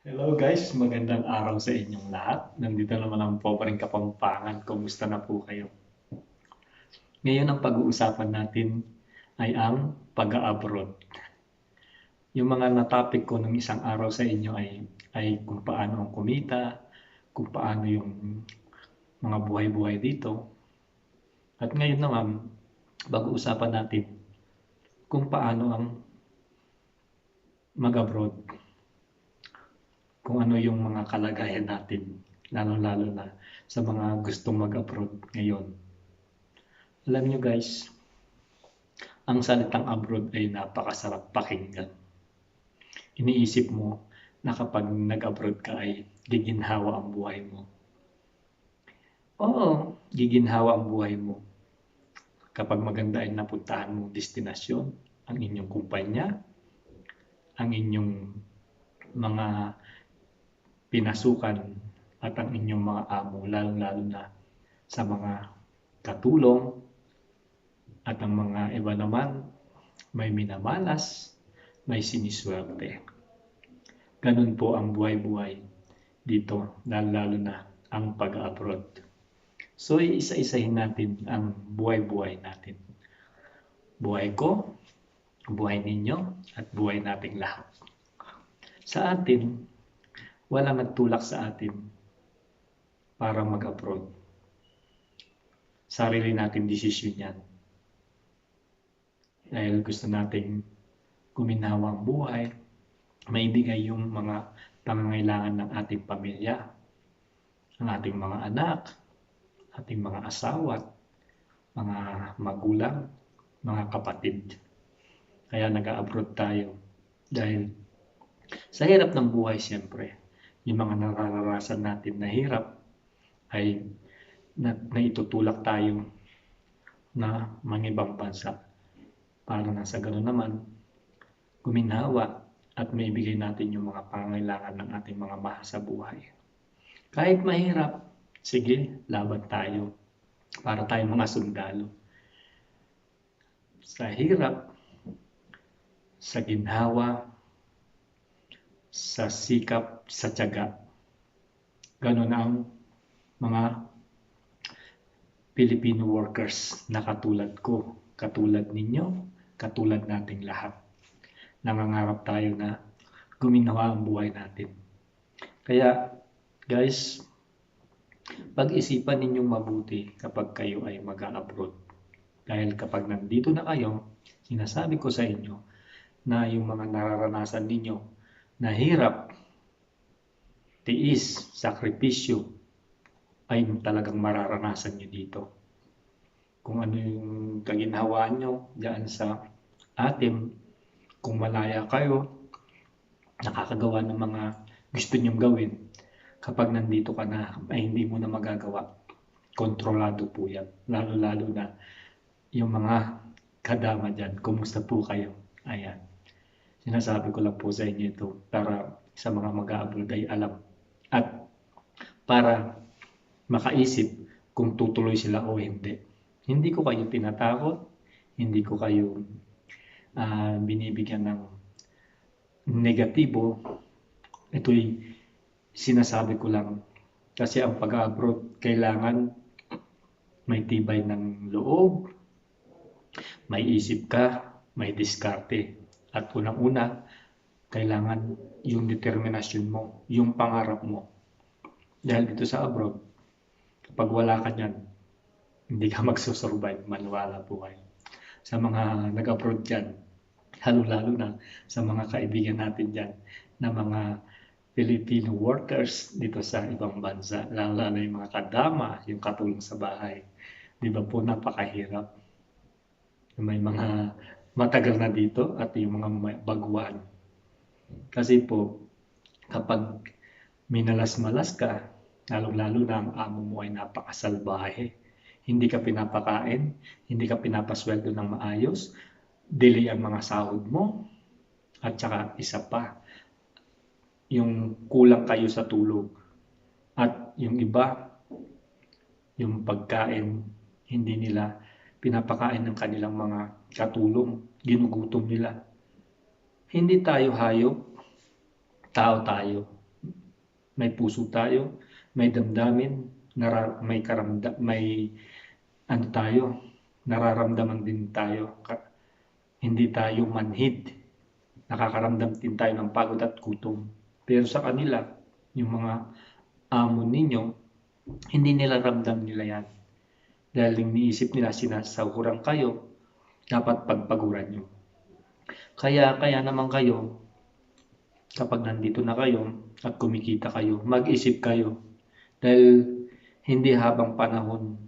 Hello guys, magandang araw sa inyong lahat. Nandito naman ang Pobreng Kapampangan. Kumusta na po kayo? Ngayon ang pag-uusapan natin ay ang pag-abroad. Yung mga natopic ko ng isang araw sa inyo ay, ay kung paano ang kumita, kung paano yung mga buhay-buhay dito. At ngayon naman, pag-uusapan natin kung paano ang mag-abroad kung ano yung mga kalagayan natin, lalo-lalo na sa mga gustong mag-abroad ngayon. Alam nyo guys, ang salitang abroad ay napakasarap pakinggan. Iniisip mo na kapag nag-abroad ka ay giginhawa ang buhay mo. Oo, giginhawa ang buhay mo. Kapag maganda ay napuntahan mong destinasyon, ang inyong kumpanya, ang inyong mga pinasukan at ang inyong mga amo, lalo-lalo na sa mga katulong at ang mga iba naman may minamalas, may siniswerte. Ganun po ang buhay-buhay dito, lalo-lalo na ang pag-abroad. So, isa-isahin natin ang buhay-buhay natin. Buhay ko, buhay ninyo, at buhay nating lahat. Sa atin, walang nagtulak sa atin para mag-abroad. Sarili natin desisyon yan. Dahil gusto nating guminawa ang buhay, maibigay yung mga pangangailangan ng ating pamilya, ang ating mga anak, ating mga asawa, mga magulang, mga kapatid. Kaya nag-abroad tayo dahil sa hirap ng buhay siyempre, yung mga nararanasan natin na hirap ay na, naitutulak tayo na mangibang bansa para na sa gano'n naman guminawa at maibigay natin yung mga pangangailangan ng ating mga mahal sa buhay. Kahit mahirap, sige, laban tayo para tayong mga sundalo. Sa hirap, sa ginhawa, sa sikap, sa tiyaga. Ganon ang mga Filipino workers na katulad ko, katulad ninyo, katulad nating lahat. Nangangarap tayo na guminawa ang buhay natin. Kaya, guys, pag-isipan ninyong mabuti kapag kayo ay mag-abroad. Dahil kapag nandito na kayo, sinasabi ko sa inyo na yung mga nararanasan ninyo na hirap, tiis, sakripisyo, ay talagang mararanasan nyo dito. Kung ano yung kaginhawaan nyo dyan sa atin, kung malaya kayo, nakakagawa ng mga gusto nyong gawin, kapag nandito ka na, ay hindi mo na magagawa. Kontrolado po yan. Lalo-lalo na yung mga kadama dyan. Kumusta po kayo? Ayan. Sinasabi ko lang po sa inyo ito para sa mga mag-abroad ay alam. At para makaisip kung tutuloy sila o hindi. Hindi ko kayo tinatakot, hindi ko kayo uh, binibigyan ng negatibo. Ito'y sinasabi ko lang kasi ang pag-abroad kailangan may tibay ng loob, may isip ka, may diskarte. At unang-una, kailangan yung determinasyon mo, yung pangarap mo. Dahil dito sa abroad, kapag wala ka dyan, hindi ka magsusurvive, maniwala po kayo. Sa mga nag-abroad dyan, lalo-lalo na sa mga kaibigan natin dyan, na mga Filipino workers dito sa ibang bansa, lalo na yung mga kadama, yung katulong sa bahay. Di ba po napakahirap? May mga matagal na dito at yung mga baguan. Kasi po, kapag minalas-malas ka, lalong-lalo na ang amo mo ay napakasalbahe. Hindi ka pinapakain, hindi ka pinapasweldo ng maayos, delay ang mga sahod mo, at saka isa pa, yung kulang kayo sa tulog. At yung iba, yung pagkain, hindi nila pinapakain ng kanilang mga katulong, ginugutom nila. Hindi tayo hayop, tao tayo. may puso tayo, may damdamin, nara, may karamda, may ano tayo, nararamdaman din tayo. Ka- hindi tayo manhid. Nakakaramdam din tayo ng pagod at gutom. Pero sa kanila, yung mga amo ninyo, hindi nila ramdam nila yan. Dahil iniisip nila sinasahuran kayo, dapat pagpaguran nyo. Kaya, kaya naman kayo, kapag nandito na kayo at kumikita kayo, mag-isip kayo. Dahil hindi habang panahon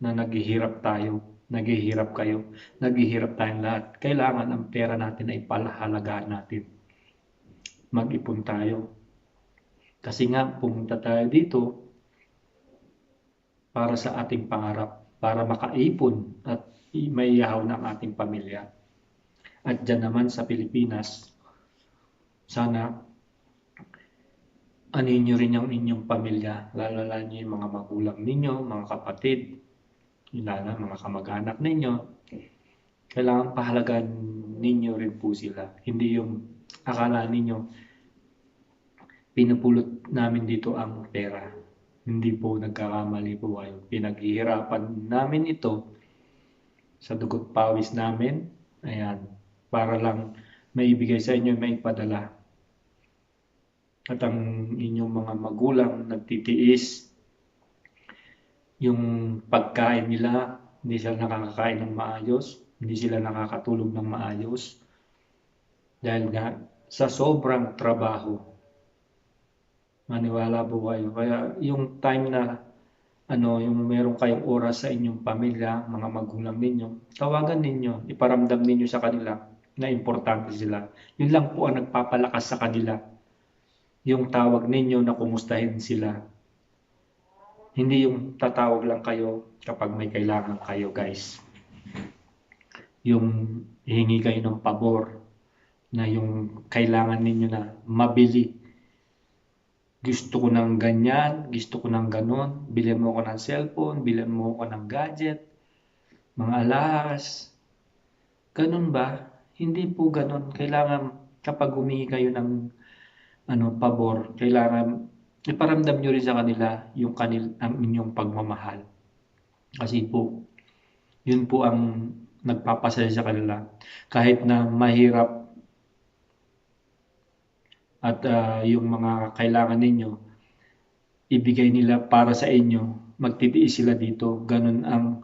na naghihirap tayo, naghihirap kayo, naghihirap tayong lahat. Kailangan ang pera natin ay palahalagaan natin. Mag-ipon tayo. Kasi nga, pumunta tayo dito para sa ating pangarap, para makaipon at may yahaw ng ating pamilya. At dyan naman sa Pilipinas, sana anin nyo rin yung inyong pamilya, lalala nyo yung mga magulang ninyo, mga kapatid, lalo mga kamag-anak ninyo. Kailangan pahalagan ninyo rin po sila. Hindi yung akala ninyo pinupulot namin dito ang pera. Hindi po nagkakamali po kayo. Pinaghihirapan namin ito sa dugot pawis namin. Ayan. Para lang maibigay sa inyo, may padala. At ang inyong mga magulang nagtitiis yung pagkain nila, hindi sila nakakakain ng maayos, hindi sila nakakatulog ng maayos. Dahil nga sa sobrang trabaho, maniwala po kayo. Kaya yung time na ano, yung meron kayong oras sa inyong pamilya, mga magulang ninyo, tawagan ninyo, iparamdam ninyo sa kanila na importante sila. Yun lang po ang nagpapalakas sa kanila. Yung tawag ninyo na kumustahin sila. Hindi yung tatawag lang kayo kapag may kailangan kayo, guys. Yung hihingi kayo ng pabor na yung kailangan ninyo na mabili gusto ko ng ganyan, gusto ko ng ganon, bilhin mo ako ng cellphone, bilhin mo ako ng gadget, mga alahas. Ganon ba? Hindi po ganon. Kailangan kapag humingi kayo ng ano, pabor, kailangan iparamdam nyo rin sa kanila yung kanil, ang inyong pagmamahal. Kasi po, yun po ang nagpapasaya sa kanila. Kahit na mahirap at uh, yung mga kailangan ninyo, ibigay nila para sa inyo, magtitiis sila dito. Ganun ang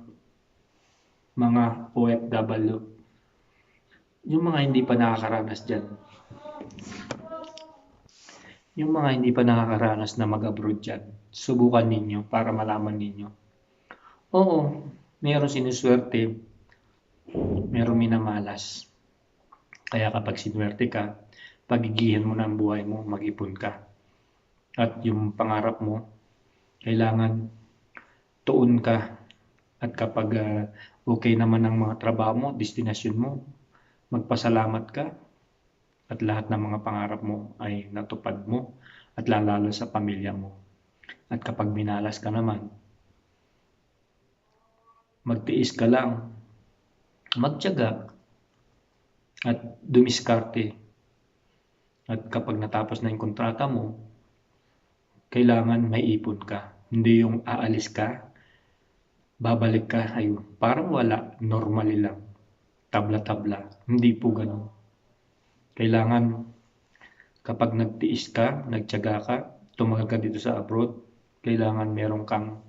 mga OFW. Yung mga hindi pa nakakaranas dyan. Yung mga hindi pa nakakaranas na mag-abroad dyan, subukan ninyo para malaman ninyo. Oo, meron sinuswerte, meron minamalas. Kaya kapag sinwerte ka, pagigihan mo na buhay mo, mag-ipon ka. At yung pangarap mo, kailangan tuon ka. At kapag uh, okay naman ang mga trabaho mo, destinasyon mo, magpasalamat ka. At lahat ng mga pangarap mo ay natupad mo at lalalo sa pamilya mo. At kapag minalas ka naman, magtiis ka lang, magtiyaga, at dumiskarte at kapag natapos na yung kontrata mo, kailangan may ipon ka. Hindi yung aalis ka, babalik ka, ay parang wala, normal lang. Tabla-tabla. Hindi po ganun. Kailangan kapag nagtiis ka, nagtyaga ka, tumagal ka dito sa abroad, kailangan meron kang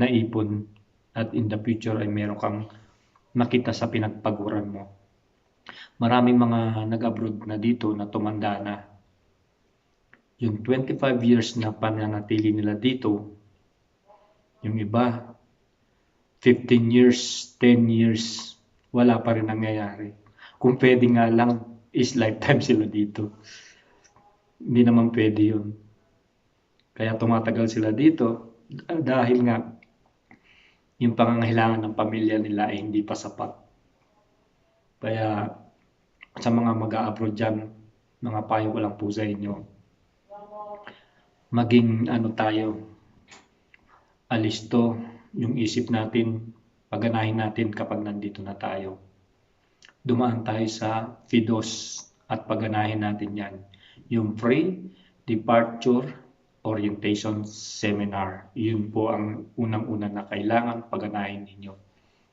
naipon at in the future ay meron kang makita sa pinagpaguran mo maraming mga nag-abroad na dito na tumanda na. Yung 25 years na pananatili nila dito, yung iba, 15 years, 10 years, wala pa rin nangyayari. Kung pwede nga lang, is lifetime sila dito. Hindi naman pwede yun. Kaya tumatagal sila dito dahil nga yung pangangailangan ng pamilya nila ay hindi pa sapat. Kaya sa mga mag-a-abroad dyan, mga payo ko lang po sa inyo. Maging ano tayo, alisto yung isip natin, paganahin natin kapag nandito na tayo. Dumaan tayo sa FIDOS at paganahin natin yan. Yung free departure orientation seminar. Yun po ang unang-una na kailangan pagganahin ninyo.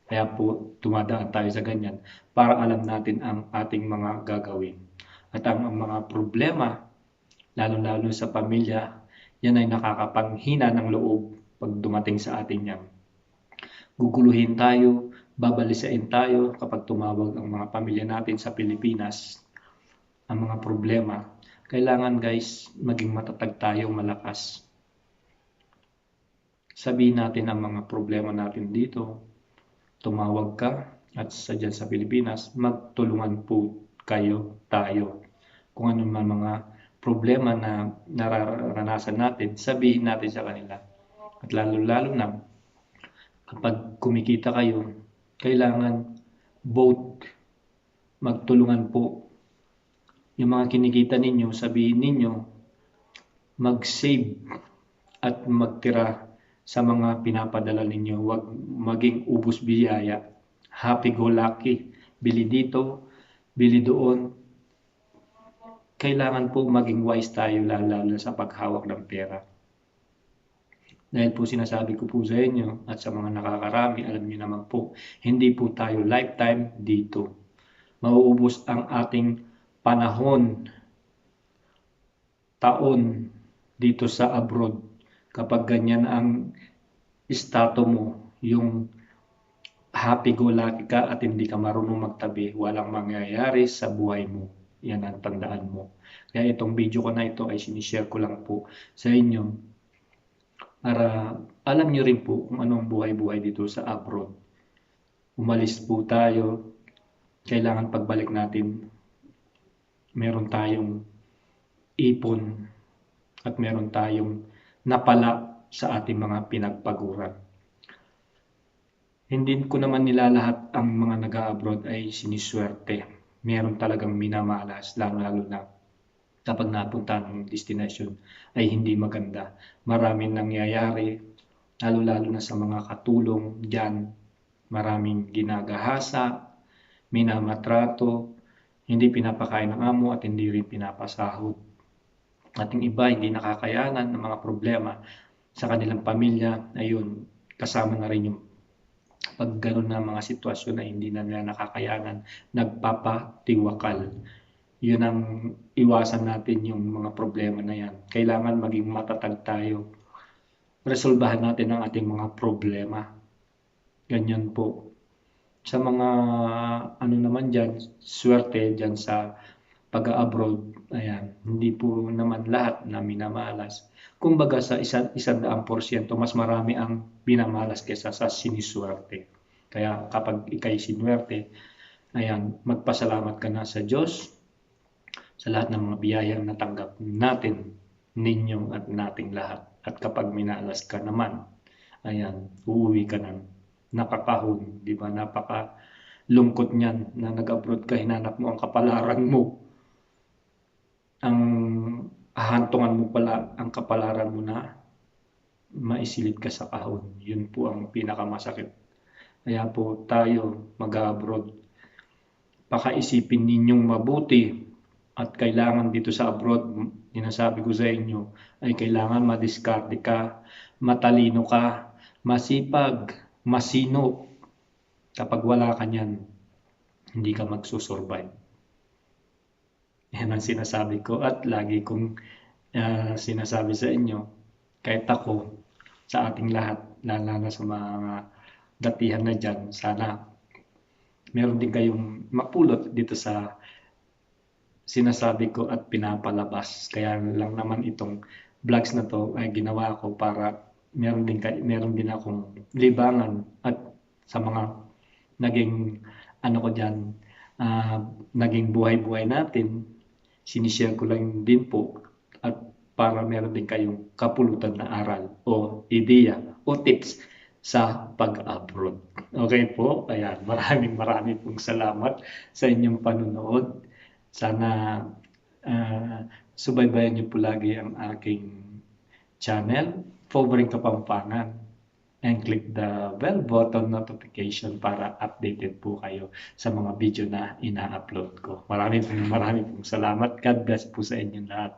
Kaya po tumadaan tayo sa ganyan para alam natin ang ating mga gagawin. At ang, ang mga problema, lalo-lalo sa pamilya, yan ay nakakapanghina ng loob pag dumating sa atin yan. Guguluhin tayo, babalisain tayo kapag tumawag ang mga pamilya natin sa Pilipinas ang mga problema. Kailangan guys, maging matatag tayo, malakas. Sabihin natin ang mga problema natin dito. Tumawag ka at sa dyan sa Pilipinas, magtulungan po kayo, tayo. Kung ano man mga problema na nararanasan natin, sabihin natin sa kanila. At lalo-lalo na kapag kumikita kayo, kailangan both magtulungan po. Yung mga kinikita ninyo, sabihin ninyo, mag-save at magtira sa mga pinapadala ninyo. Huwag maging ubus biyaya. Happy-go-lucky. Bili dito, bili doon. Kailangan po maging wise tayo lalo sa paghawak ng pera. Dahil po sinasabi ko po sa inyo at sa mga nakakarami, alam niyo naman po, hindi po tayo lifetime dito. Mauubos ang ating panahon, taon dito sa abroad. Kapag ganyan ang stato mo, yung happy-go-lucky ka at hindi ka marunong magtabi, walang mangyayari sa buhay mo. Yan ang tandaan mo. Kaya itong video ko na ito ay sinishare ko lang po sa inyo para alam nyo rin po kung anong buhay-buhay dito sa abroad. Umalis po tayo, kailangan pagbalik natin, meron tayong ipon at meron tayong napala sa ating mga pinagpaguran. Hindi ko naman nilalahat ang mga nag-abroad ay siniswerte. Meron talagang minamalas, lalo-lalo na kapag napunta ng destination ay hindi maganda. Maraming nangyayari, lalo-lalo na sa mga katulong dyan. Maraming ginagahasa, minamatrato, hindi pinapakain ng amo at hindi rin pinapasahod. Ating iba hindi nakakayanan ng mga problema sa kanilang pamilya. Ayun, kasama na rin yung pag ganun na mga sitwasyon na hindi na nila nakakayanan, nagpapatiwakal yun ang iwasan natin yung mga problema na yan. Kailangan maging matatag tayo. Resolbahan natin ang ating mga problema. Ganyan po. Sa mga ano naman dyan, swerte dyan sa pag-abroad, ayan, hindi po naman lahat na minamalas. Kumbaga sa isa, isang daang porsyento, mas marami ang binamalas kesa sa siniswerte. Kaya kapag ikay sinwerte, ayan, magpasalamat ka na sa Diyos, sa lahat ng mga biyayang natanggap natin, ninyo at nating lahat. At kapag minalas ka naman, ayan, uuwi ka ng nakakahon, di ba? Napaka lungkot niyan na nag-abroad ka, hinanap mo ang kapalaran mo. Ang hahantungan mo pala ang kapalaran mo na maisilid ka sa kahon. Yun po ang pinakamasakit. Kaya po tayo mag-abroad. Pakaisipin ninyong mabuti at kailangan dito sa abroad, sinasabi ko sa inyo, ay kailangan madiskarte ka, matalino ka, masipag, masino. Kapag wala ka niyan, hindi ka magsusurvive. Yan ang sinasabi ko at lagi kong uh, sinasabi sa inyo, kahit ako, sa ating lahat, lalo na sa mga datihan na dyan, sana meron din kayong mapulot dito sa sinasabi ko at pinapalabas. Kaya lang naman itong vlogs na to ay ginawa ko para meron din, meron din akong libangan at sa mga naging ano ko dyan, uh, naging buhay-buhay natin, sinishare ko lang din po at para meron din kayong kapulutan na aral o ideya o tips sa pag-abroad. Okay po, ayan, maraming maraming pong salamat sa inyong panunood. Sana uh, subaybayan niyo po lagi ang aking channel, Fovering Kapampangan and click the bell button notification para updated po kayo sa mga video na ina-upload ko. Maraming maraming salamat. God bless po sa inyong lahat.